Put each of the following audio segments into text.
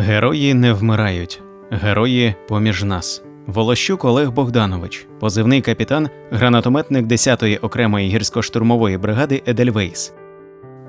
Герої не вмирають, герої поміж нас. Волощук Олег Богданович, позивний капітан, гранатометник 10-ї окремої гірсько-штурмової бригади Едельвейс.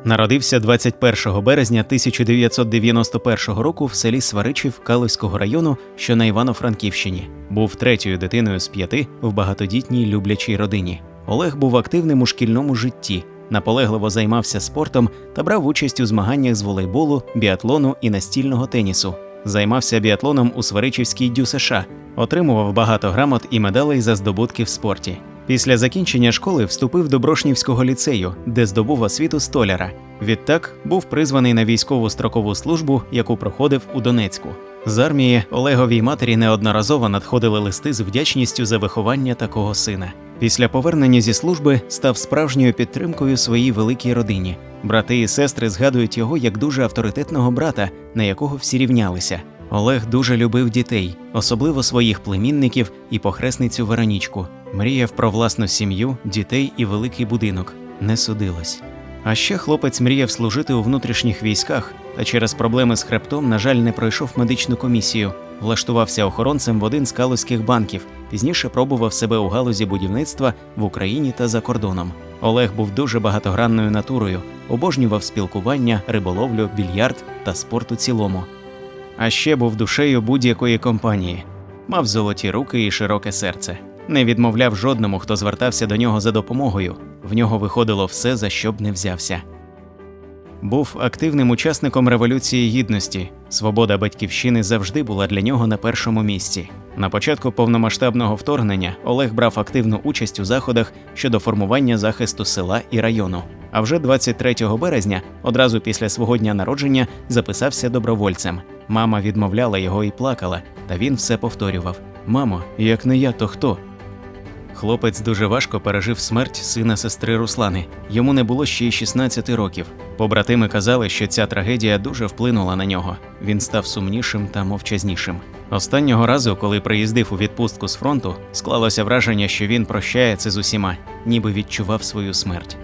Народився 21 березня 1991 року в селі Сваричів Калузького району, що на Івано-Франківщині. Був третьою дитиною з п'яти в багатодітній люблячій родині. Олег був активним у шкільному житті, наполегливо займався спортом та брав участь у змаганнях з волейболу, біатлону і настільного тенісу. Займався біатлоном у Сваричівській дю США, отримував багато грамот і медалей за здобутки в спорті. Після закінчення школи вступив до Брошнівського ліцею, де здобув освіту столяра. Відтак був призваний на військову строкову службу, яку проходив у Донецьку. З армії Олеговій матері неодноразово надходили листи з вдячністю за виховання такого сина. Після повернення зі служби став справжньою підтримкою своїй великій родині. Брати і сестри згадують його як дуже авторитетного брата, на якого всі рівнялися. Олег дуже любив дітей, особливо своїх племінників і похресницю Веронічку. Мріяв про власну сім'ю, дітей і великий будинок. Не судилось. А ще хлопець мріяв служити у внутрішніх військах, та через проблеми з хребтом, на жаль, не пройшов медичну комісію. Влаштувався охоронцем в один з калузьких банків. Пізніше пробував себе у галузі будівництва в Україні та за кордоном. Олег був дуже багатогранною натурою, обожнював спілкування, риболовлю, більярд та спорт у цілому. А ще був душею будь-якої компанії, мав золоті руки і широке серце. Не відмовляв жодному, хто звертався до нього за допомогою. В нього виходило все, за що б не взявся. Був активним учасником Революції Гідності. Свобода батьківщини завжди була для нього на першому місці. На початку повномасштабного вторгнення Олег брав активну участь у заходах щодо формування захисту села і району. А вже 23 березня, одразу після свого дня народження, записався добровольцем. Мама відмовляла його і плакала, та він все повторював: Мамо, як не я, то хто? Хлопець дуже важко пережив смерть сина сестри Руслани. Йому не було ще й 16 років. Побратими казали, що ця трагедія дуже вплинула на нього. Він став сумнішим та мовчазнішим. Останнього разу, коли приїздив у відпустку з фронту, склалося враження, що він прощається з усіма, ніби відчував свою смерть.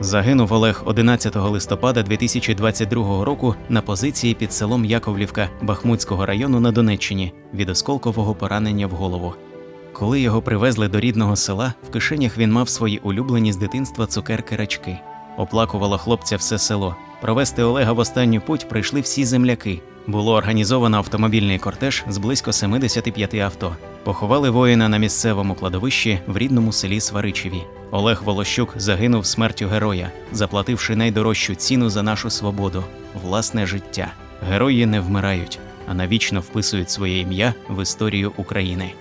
Загинув Олег 11 листопада 2022 року на позиції під селом Яковлівка Бахмутського району на Донеччині від осколкового поранення в голову. Коли його привезли до рідного села, в кишенях він мав свої улюблені з дитинства цукерки рачки. Оплакувало хлопця все село. Провести Олега в останню путь прийшли всі земляки. Було організовано автомобільний кортеж з близько 75 авто. Поховали воїна на місцевому кладовищі в рідному селі Сваричеві. Олег Волощук загинув смертю героя, заплативши найдорожчу ціну за нашу свободу власне життя. Герої не вмирають, а навічно вписують своє ім'я в історію України.